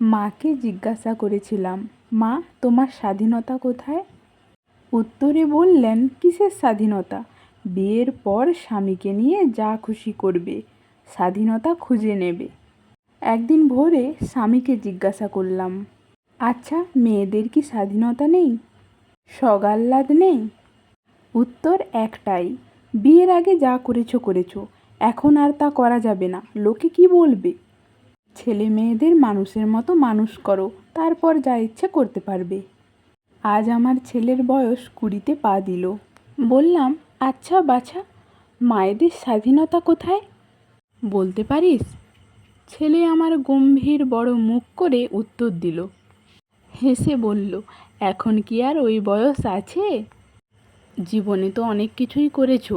মাকে জিজ্ঞাসা করেছিলাম, মা, তোমার স্বাধীনতা কোথায়? উত্তরে বললেন, কিসের স্বাধীনতা? বিয়ের পর স্বামীকে নিয়ে যা খুশি করবে, স্বাধীনতা খুঁজে নেবে। একদিন ভোরে স্বামীকে জিজ্ঞাসা করলাম আচ্ছা মেয়েদের কি স্বাধীনতা নেই? সগাল্লাদ নেই? উত্তর একটাই, বিয়ের আগে যা করেছ করেছ, এখন আর তা করা যাবে না, লোকে কি বলবে? ছেলে মেয়েদের মানুষের মতো মানুষ করো, তারপর যা ইচ্ছে করতে পারবে। আজ আমার ছেলের বয়স কুড়িতে পা দিল। বললাম আচ্ছা বাছা, মায়েদের স্বাধীনতা কোথায়? বলতে পারিস? ছেলে আমার গম্ভীর বড় মুখ করে উত্তর দিল। হেসে বলল, এখন কি আর ওই বয়স আছে? জীবনে তো অনেক কিছুই করেছ,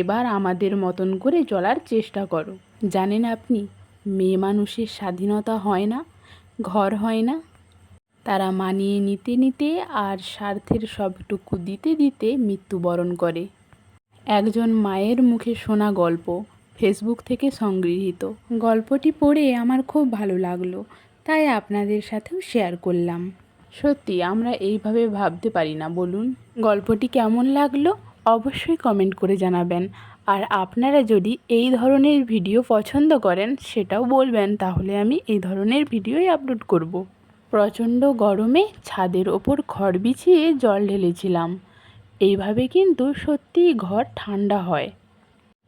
এবার আমাদের মতন করে চলার চেষ্টা করো। জানেন আপনি মেয়ে মানুষের স্বাধীনতা হয় না, ঘর হয় না। তারা মানিয়ে নিতে নিতে আর স্বার্থের সবটুকু দিতে দিতে মৃত্যুবরণ করে। একজন মায়ের মুখে শোনা গল্প ফেসবুক থেকে সংগৃহীত। গল্পটি পড়ে আমার খুব ভালো লাগল, তাই আপনাদের সাথেও শেয়ার করলাম। সত্যি, আমরা এইভাবে ভাবতে পারি না, বলুন। গল্পটি কেমন লাগল? অবশ্যই কমেন্ট করে জানাবেন। আর আপনারা যদি এই ধরনের ভিডিও পছন্দ করেন, সেটাও বলবেন, তাহলে আমি এই ধরনের ভিডিওই আপলোড করব। প্রচণ্ড গরমে ছাদের ওপর খড় বিছিয়ে জল ঢেলেছিলাম। এইভাবে কিন্তু সত্যিই ঘর ঠান্ডা হয়।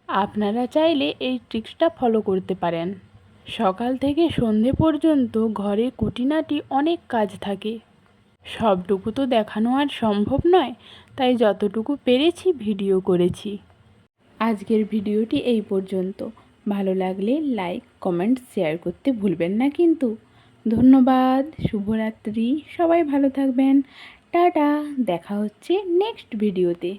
আপনারা চাইলে এই ট্রিক্সটা ফলো করতে পারেন। সকাল থেকে সন্ধে পর্যন্ত ঘরে কুটিনাটি অনেক কাজ থাকে। সবটুকু তো দেখানো আর সম্ভব নয়, তাই যতটুকু পেরেছি ভিডিও করেছি। আজকের ভিডিওটি এই পর্যন্ত। ভালো লাগলে লাইক, কমেন্ট, শেয়ার করতে ভুলবেন না কিন্তু। ধন্যবাদ, শুভরাত্রি, সবাই ভালো থাকবেন। টাটা, দেখা হচ্ছে নেক্সট ভিডিওতে।